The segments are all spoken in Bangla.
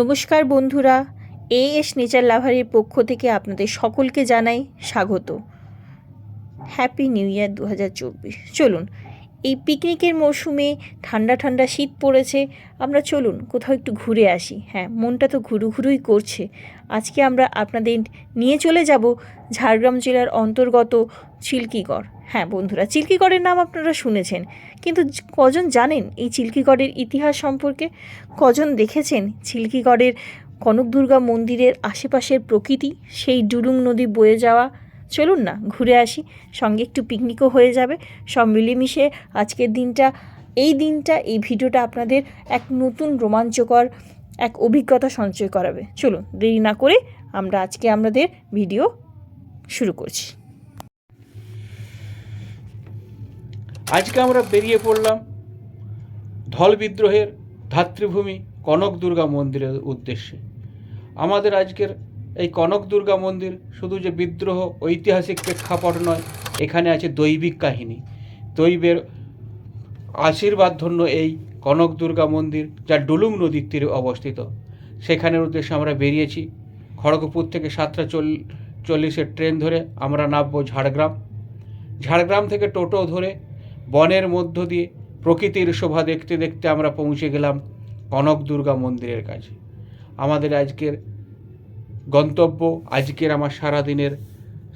নমস্কার বন্ধুরা, এ এস নেচার লাভারের পক্ষ থেকে আপনাদের সকলকে জানাই স্বাগত। হ্যাপি নিউ ইয়ার দু হাজার চব্বিশ। চলুন এই পিকনিকের মরশুমে ঠান্ডা ঠান্ডা শীত পড়েছে, আমরা চলুন কোথাও একটু ঘুরে আসি। হ্যাঁ মনটা তো ঘুরু ঘুরুই করছে। আজকে আমরা আপনাদের নিয়ে চলে যাব ঝাড়গ্রাম জেলার অন্তর্গত চিল্কিগড়। হ্যাঁ বন্ধুরা, চিল্কিগড়ের নাম আপনারা শুনেছেন, কিন্তু কজন জানেন এই চিল্কিগড়ের ইতিহাস সম্পর্কে? কজন দেখেছেন চিল্কিগড়ের কনক দুর্গা মন্দিরের আশেপাশের প্রকৃতি? সেই ডুলুং নদী বয়ে যাওয়া চলুন না, ঘুরে আসি। সঙ্গে একটু পিকনিকও হয়ে যাবে। সব মিলেমিশে আজকের দিনটা, এই দিনটা, এই ভিডিওটা আপনাদের এক নতুন রোমাঞ্চকর, এক অভিজ্ঞতা সঞ্চয় করাবে। চলুন, দেরি না করে আমরা আজকে আমাদের ভিডিও শুরু করছি। আজকে আমরা বেরিয়ে পড়লাম ধল বিদ্রোহের ধাত্রীভূমি কনক দুর্গা মন্দিরের উদ্দেশ্যে। আমাদের আজকের এই কনক দুর্গা মন্দির শুধু যে বিদ্রোহ, ঐতিহাসিক প্রেক্ষাপট নয়, এখানে আছে দৈবিক কাহিনী। দৈবের আশীর্বাদ ধন্য এই কনক দুর্গা মন্দির যা ডুলুং নদীর তীরে অবস্থিত। সেখানের উদ্দেশ্যে আমরা বেরিয়েছি। খড়গপুর থেকে সাতটা চল, চল্লিশের ট্রেন ধরে আমরা নামবো ঝাড়গ্রাম। ঝাড়গ্রাম থেকে টোটো ধরে বনের মধ্য দিয়ে প্রকৃতির শোভা দেখতে দেখতে আমরা পৌঁছে গেলাম কনক দুর্গা মন্দিরের কাছে। আমাদের আজকের গন্তব্য আজকের আমার সারাদিনের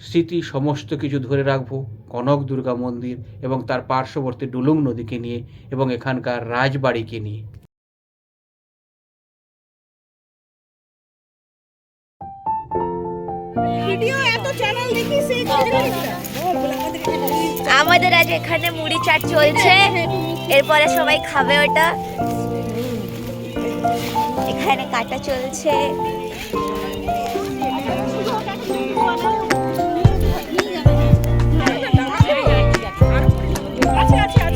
স্মৃতি, সমস্ত কিছু ধরে রাখব। কনক দুর্গা মন্দির এবং তার পার্শ্ববর্তী ডুলুং নদীকে নিয়ে এবং এখানকার রাজবাড়িকে নিয়ে। আমাদের আজ এখানে মুড়ি চাট চলছে। এরপরে সবাই খাবে ওটা। এখানে কাটা চলছে।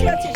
আছে আছে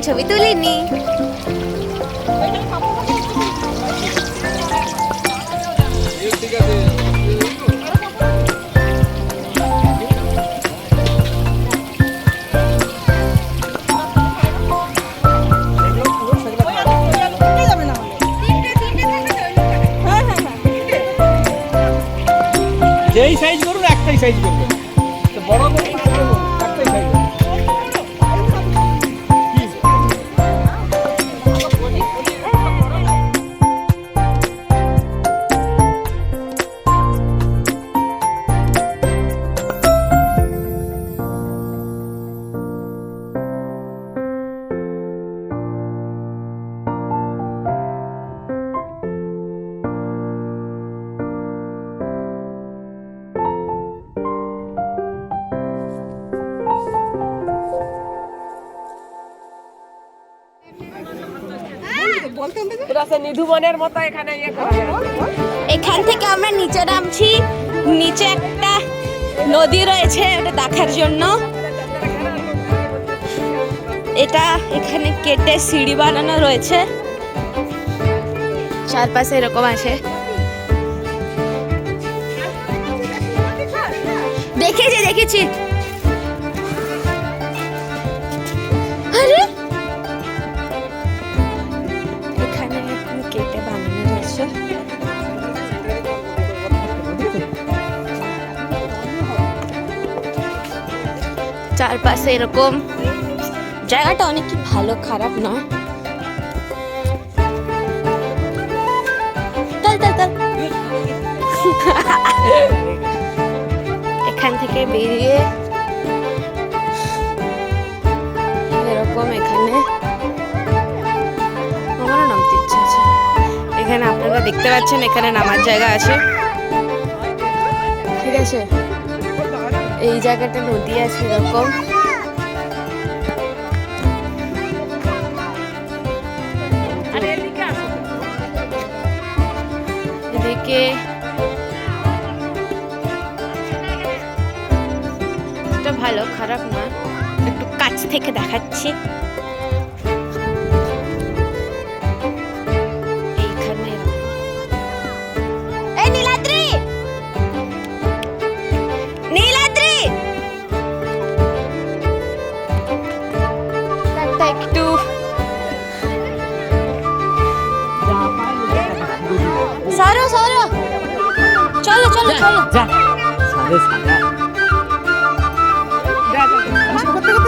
ছবি তুলিনি তিনটে যাবে না হলে। হ্যাঁ, হ্যাঁ, হ্যাঁ, তিনটে। যেই সাইজ করুন একটাই সাইজ করবেন সে নিধুবনের মতো এখানে ইয়ে। এখান থেকে আমরা নিচে নামছি। নিচে একটা নদী রয়েছে, ওটা দেখার জন্য। এটা এখানে কেটে সিঁড়ি বানানো রয়েছে। চারপাশে এরকম আছে। দেখেছি দেখেছি। চারপাশে এরকম। জায়গাটা অনেক ভালো খারাপ চল। এখান থেকে বেরিয়ে এরকম এখানে। এখানে আপনারা দেখতে পাচ্ছেন এখানে নামার জায়গা আছে। ঠিক আছে? এই জায়গাটা নদী আছে এরকম। এদিকে এটা ভালো খারাপ না। একটু কাছ থেকে দেখাচ্ছি। একটা সারো সারো চলো চলো চলো যা। করতে যাব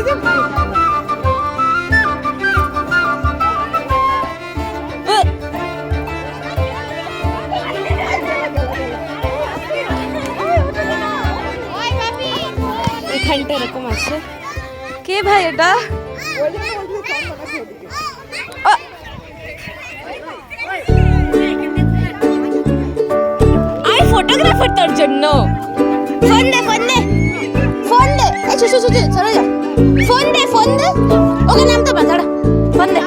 এখানটা এরকম আছে। কে ভাই এটা? ফটোগ্রাফার তোর জন্য ফোন দে ফোন দে ফোন দে এই ছু ছু ছু ছু, সরে যা ফোন দে ফোন দে ওকে নাম তো বাঁধা ফোন দে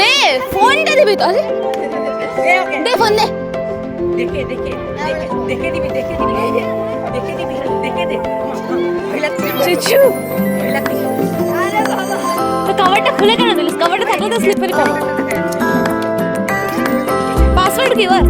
দে ফোনটা দিবি তো আরে দে ফোন দে দেখে দেখে দেখে দেখে দিবি দেখে দিবি দেখে দিবি দেখে দে ভয় লাগছে চুচু লাগছে তো কভারটা খুলে কেন দিলিস? কভারটা থাকলে তো স্লিপারি পাবো পাসওয়ার্ড কি ওর?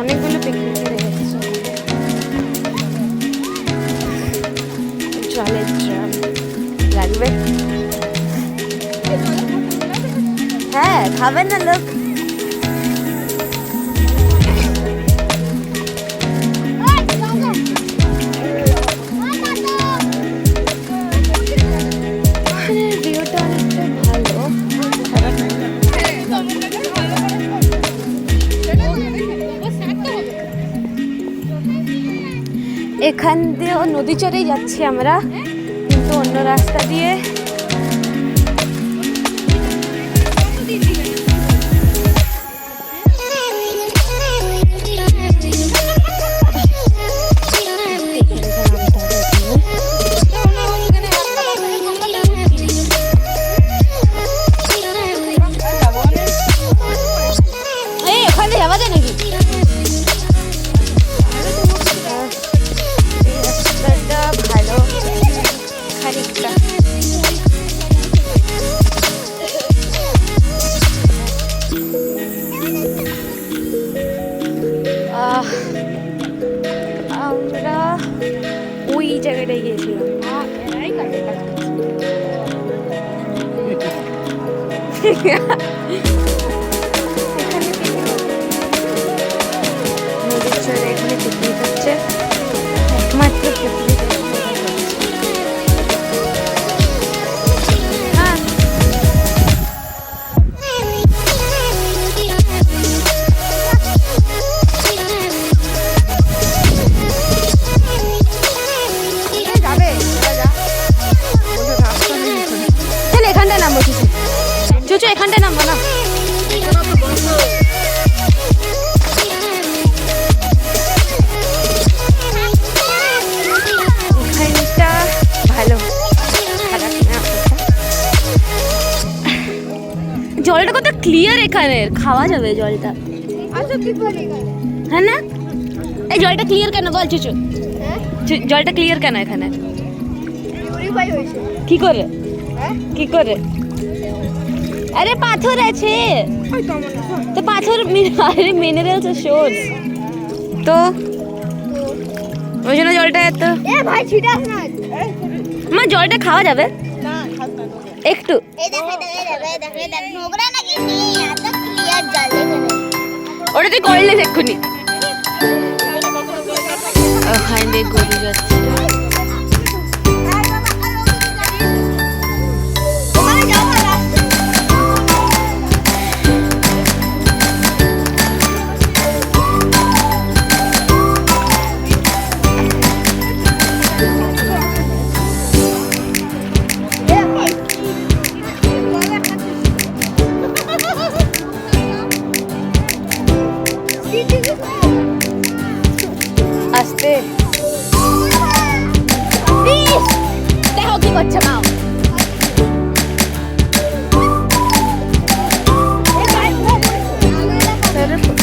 অনেকগুলো পিকনিক হচ্ছে জলের ড্রাম লাগবে? হ্যাঁ খাবেন না লোক। এখান দিয়েও নদী চড়েই যাচ্ছি আমরা। কিন্তু অন্য রাস্তা দিয়ে যাবে জলটা? হ্যাঁ না? এই জলটা ক্লিয়ার কেন? বল চুচু। চু- জলটা ক্লিয়ার কেন এখানে? কি করে? কি করে? আরে পাথর আছে। তো পাথর মিনারেলস সোর্স তো? ওই জন্য জলটা এত। মা জলটা খাওয়া যাবে? একটু। ওটা তুই করলে এক্ষুনি ওখানে গরু যাচ্ছে। আসতে। দেখো কি করছে মা। কি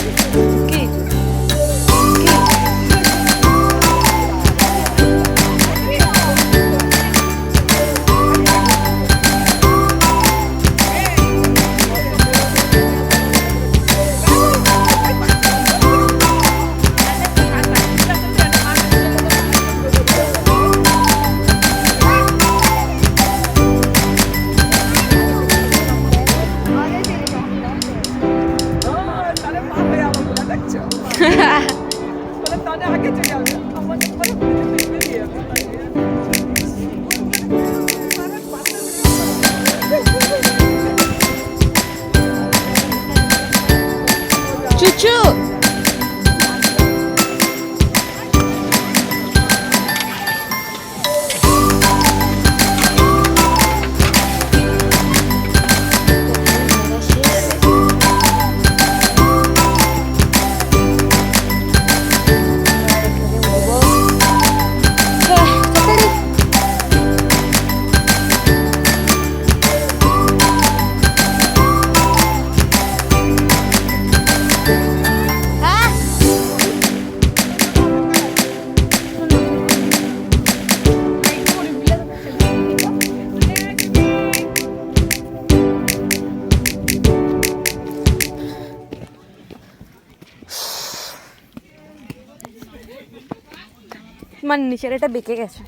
মানে নিচের এটা বেঁকে গেছে।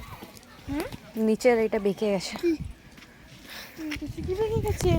নিচের এটা বেঁকে গেছে। কি বেঁকে গেছে?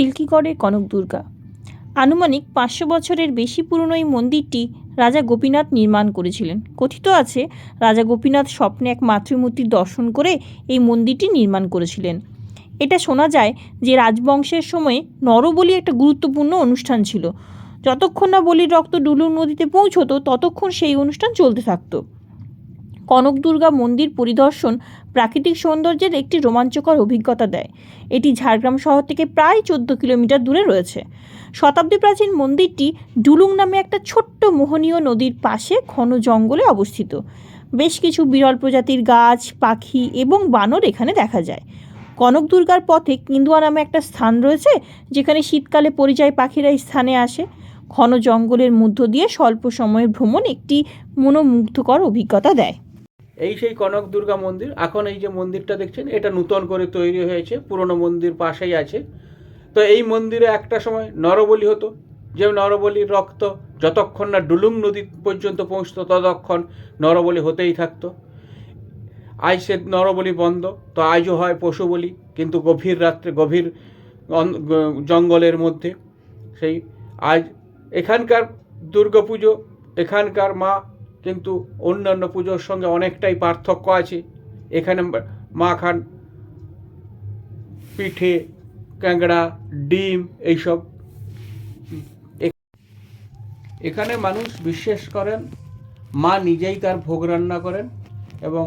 চিল্কিগড়ের কনক দুর্গা। আনুমানিক পাঁচশো বছরের বেশি পুরনো এই মন্দিরটি রাজা গোপীনাথ নির্মাণ করেছিলেন। কথিত আছে, রাজা গোপীনাথ স্বপ্নে এক মাতৃমূর্তির দর্শন করে এই মন্দিরটি নির্মাণ করেছিলেন। এটা শোনা যায় যে রাজবংশের সময়ে নরবলি একটা গুরুত্বপূর্ণ অনুষ্ঠান ছিল। যতক্ষণ না বলির রক্ত ডুলুর নদীতে পৌঁছতো, ততক্ষণ সেই অনুষ্ঠান চলতে থাকতো। কনক দুর্গা মন্দির পরিদর্শন প্রাকৃতিক সৌন্দর্যের একটি রোমাঞ্চকর অভিজ্ঞতা দেয়। এটি ঝাড়গ্রাম শহর থেকে প্রায় চোদ্দ কিলোমিটার দূরে রয়েছে। শতাব্দী প্রাচীন মন্দিরটি ডুলুং নামে একটা ছোট্ট মোহনীয় নদীর পাশে ঘন জঙ্গলে অবস্থিত। বেশ কিছু বিরল প্রজাতির গাছ, পাখি এবং বানর এখানে দেখা যায়। কনক দুর্গার পথে কিন্দুয়া নামে একটা স্থান রয়েছে, যেখানে শীতকালে পরিযায়ী পাখিরা স্থানে আসে। ঘন জঙ্গলের মধ্য দিয়ে স্বল্প সময়ের ভ্রমণ একটি মনোমুগ্ধকর অভিজ্ঞতা দেয়। এই সেই কনক দুর্গা মন্দির, এখন এই যে মন্দিরটা দেখছেন, এটা নূতন করে তৈরি হয়েছে, পুরনো মন্দির পাশেই আছে। তো এই মন্দিরে একটা সময় নরবলি হতো, যে নরবলির রক্ত যতক্ষণ না ডুলুং নদী পর্যন্ত পৌঁছতো, ততক্ষণ নরবলি হতেই থাকতো। আজ সে নরবলি বন্ধ, তো আজও হয় পশু বলি, কিন্তু গভীর রাত্রে, গভীর জঙ্গলের মধ্যে সেই আজ এখানকার দুর্গাপুজো এখানকার মা কিন্তু অন্যান্য পুজোর সঙ্গে অনেকটাই পার্থক্য আছে। এখানে মা খান পিঠে, ক্যাংড়া, ডিম এইসব। এখানে মানুষ বিশ্বাস করেন, মা নিজেই তার ভোগ রান্না করেন এবং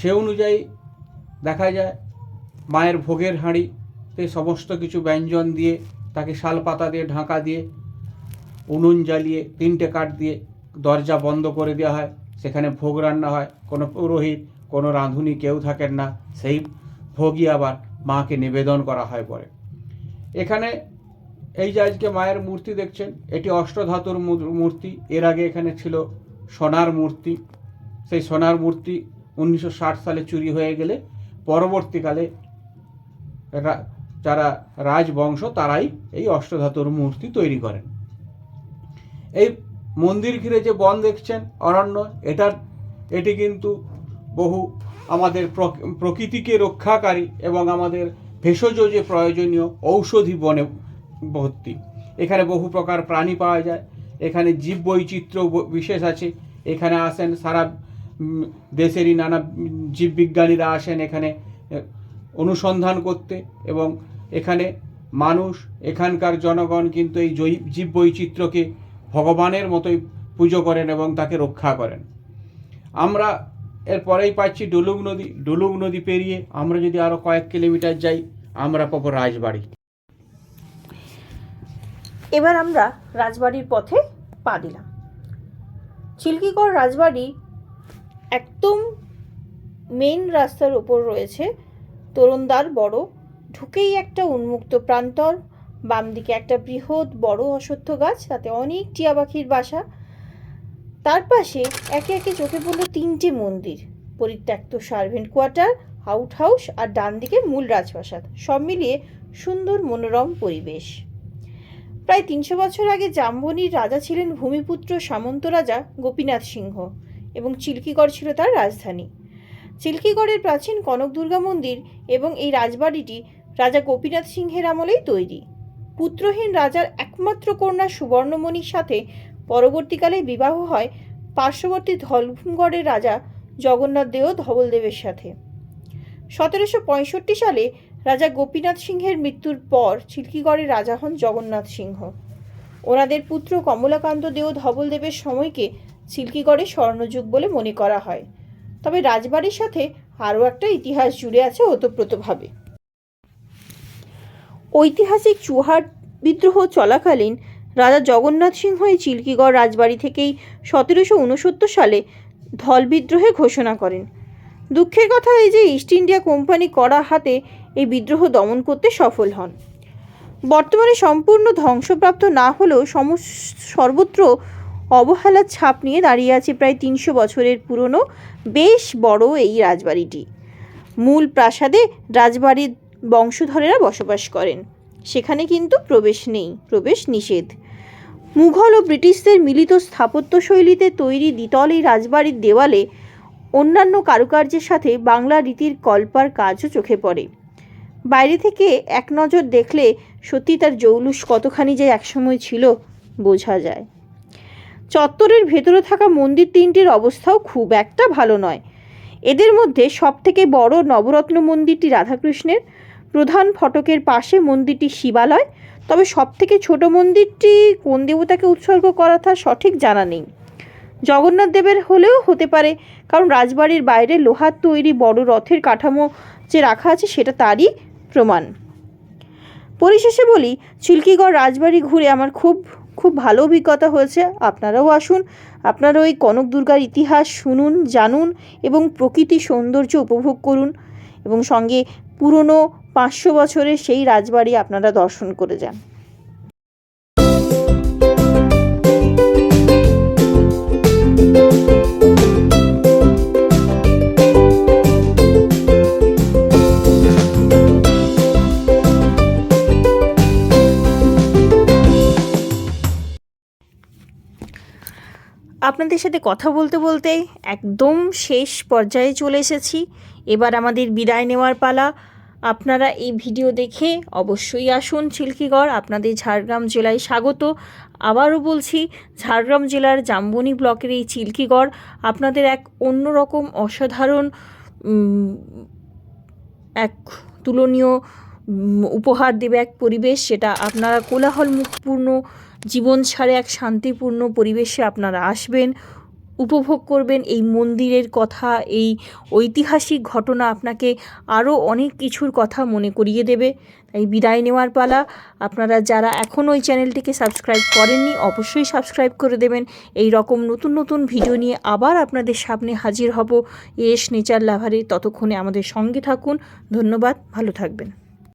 সে অনুযায়ী দেখা যায় মায়ের ভোগের হাঁড়িতে সমস্ত কিছু ব্যঞ্জন দিয়ে, তাকে শাল পাতা দিয়ে, ঢাকা দিয়ে, উনুন জ্বালিয়ে, তিনটে কাঠ দিয়ে দরজা বন্ধ করে দেওয়া হয়, সেখানে ভোগ রান্না হয়। কোনো পুরোহিত, কোনো রাঁধুনি কেউ থাকেন না, সেই ভোগই আবার মাকে নিবেদন করা হয় পরে। এখানে এই যে আজকে মায়ের মূর্তি দেখছেন, এটি অষ্টধাতুর মূর্তি। এর আগে এখানে ছিল সোনার মূর্তি। সেই সোনার মূর্তি উনিশশো ষাট সালে চুরি হয়ে গেলে পরবর্তীকালে যারা রাজবংশ তারাই এই অষ্টধাতুর মূর্তি তৈরি করেন। এই মন্দির ঘিরে যে বন দেখছেন অরণ্য এটার, এটি কিন্তু বহু আমাদের প্রক- প্রকৃতিকে রক্ষাকারী এবং আমাদের ভেষজ যে প্রয়োজনীয় ঔষধি বনে ভর্তি। এখানে বহু প্রকার প্রাণী পাওয়া যায়। এখানে জীব বৈচিত্র্য বিশেষ আছে। এখানে আসেন সারা দেশেরই নানা জীববিজ্ঞানীরা আসেন এখানে অনুসন্ধান করতে এবং এখানে মানুষ, এখানকার জনগণ কিন্তু এই জীব বৈচিত্র্যকে ভগবানের মতোই পুজো করেন এবং তাকে রক্ষা করেন। আমরা এরপরেই পাচ্ছি ডুলুং নদী। ডুলুং নদী পেরিয়ে আমরা যদি আরও কয়েক কিলোমিটার যাই, আমরা পাবো রাজবাড়ি। এবার আমরা রাজবাড়ির পথে পা দিলাম। চিল্কিগড় রাজবাড়ি একদম মেন রাস্তার ওপর রয়েছে। তরুণদ্বার বড়। ঢুকেই একটা উন্মুক্ত প্রান্তর। বাম দিকে একটা বৃহৎ, বড় অশ্বত্থ গাছ, তাতে অনেক টিয়া পাখির বাসা। তার পাশে একে একে চোখে পড়ল তিনটে মন্দির, পরিত্যক্ত সার্ভেন্ট কোয়ার্টার, আউট হাউস আর ডান দিকে মূল রাজপ্রাসাদ, সব মিলিয়ে সুন্দর মনোরম পরিবেশ। প্রায় তিনশো বছর আগে জাম্বনির রাজা ছিলেন ভূমিপুত্র সামন্ত রাজা গোপীনাথ সিংহ এবং চিল্কিগড় ছিল তার রাজধানী। চিল্কিগড়ের প্রাচীন কনক দুর্গা মন্দির এবং এই রাজবাড়িটি রাজা গোপীনাথ সিংহের আমলেই তৈরি। পুত্রহীন রাজার একমাত্র কন্যা সুবর্ণমণির সাথে পরবর্তীকালে বিবাহ হয় পার্শ্ববর্তী ধলভূমগড়ের রাজা জগন্নাথ দেও ধবলদেবের সাথে। সতেরোশো পঁয়ষট্টি সালে রাজা গোপীনাথ সিংহের মৃত্যুর পর চিল্কিগড়ের রাজা হন জগন্নাথ সিংহ। ওনাদের পুত্র কমলাকান্ত দেও ধবলদেবের সময়কে চিল্কিগড়ে স্বর্ণযুগ বলে মনে করা হয়। তবে রাজবাড়ির সাথে আরও একটা ইতিহাস জুড়ে আছে ওতপ্রোতভাবে। ঐতিহাসিক চুহার বিদ্রোহ চলাকালীন রাজা জগন্নাথ সিংহ এই চিল্কিগড় রাজবাড়ি থেকেই সতেরোশো উনসত্তর সালে ধল বিদ্রোহে ঘোষণা করেন। দুঃখের কথা এই যে ইস্ট ইন্ডিয়া কোম্পানি করা হাতে এই বিদ্রোহ দমন করতে সফল হন। বর্তমানে সম্পূর্ণ ধ্বংসপ্রাপ্ত না হলেও সমস, সর্বত্র অবহেলার ছাপ নিয়ে দাঁড়িয়ে আছে প্রায় তিনশো বছরের পুরনো, বেশ বড় এই রাজবাড়িটি। মূল প্রাসাদে রাজবাড়ির বংশধরেরা বসবাস করেন। সেখানে কিন্তু প্রবেশ নেই, প্রবেশ নিষেধ। মুঘল ও ব্রিটিশদের মিলিত স্থাপত্য শৈলীতে তৈরি দ্বিতল এই রাজবাড়ির দেওয়ালে অন্যান্য কারুকার্যের সাথে বাংলা রীতির কল্পার কাজও চোখে পড়ে। বাইরে থেকে এক নজর দেখলে সত্যি তার জৌলুস কতখানি যে একসময় ছিল, বোঝা যায়। চত্বরের ভেতরে থাকা মন্দির তিনটির অবস্থাও খুব একটা ভালো নয়। এদের মধ্যে সবথেকে বড় নবরত্ন মন্দিরটি রাধাকৃষ্ণের। প্রধান ফটকের পাশে মন্দিরটি শিবালয়। তবে সবথেকে ছোট মন্দিরটি কোন দেবতাকে উৎসর্গ করা তা সঠিক জানা নেই। জগন্নাথ দেবের হলেও হতে পারে, কারণ রাজবাড়ির বাইরে লোহার তৈরি বড় রথের কাঠামো যে রাখা আছে সেটা তারই প্রমাণ। পরিশেষে বলি, চিল্কিগড় রাজবাড়ি ঘুরে আমার খুব খুব ভালো অভিজ্ঞতা হয়েছে। আপনারাও আসুন, আপনারা ওই কনক দুর্গার ইতিহাস শুনুন, জানুন এবং প্রকৃতি সৌন্দর্য উপভোগ করুন এবং সঙ্গে পুরনো পাঁচশো বছরের সেই রাজবাড়ি আপনারা দর্শন করে যান। আপনাদের সাথে কথা বলতে বলতে একদম শেষ পর্যায়ে চলে এসেছি। এবার আমাদের বিদায় নেওয়ার পালা। আপনারা এই ভিডিও দেখে অবশ্যই আসুন চিল্কিগড় আপনাদের ঝাড়গ্রাম জেলায় স্বাগত। আবারও বলছি, ঝাড়গ্রাম জেলার জাম্বনি ব্লকের এই চিল্কিগড় আপনাদের এক অন্যরকম অসাধারণ এক তুলনীয় উপহার দেবে এক পরিবেশ সেটা আপনারা কোলাহল মুখপূর্ণ জীবন ছাড়ে এক শান্তিপূর্ণ পরিবেশে আপনারা আসবেন। উপভোগ করবেন এই মন্দিরের কথা, এই ঐতিহাসিক ঘটনা আপনাকে আরও অনেক কিছুর কথা মনে করিয়ে দেবে। তাই বিদায় নেওয়ার পালা। আপনারা যারা এখনও ওই চ্যানেলটিকে সাবস্ক্রাইব করেননি, অবশ্যই সাবস্ক্রাইব করে দেবেন। এই রকম নতুন নতুন ভিডিও নিয়ে আবার আপনাদের সামনে হাজির হব। এস নেচার লাভারে ততক্ষণে আমাদের সঙ্গে থাকুন। ধন্যবাদ। ভালো থাকবেন।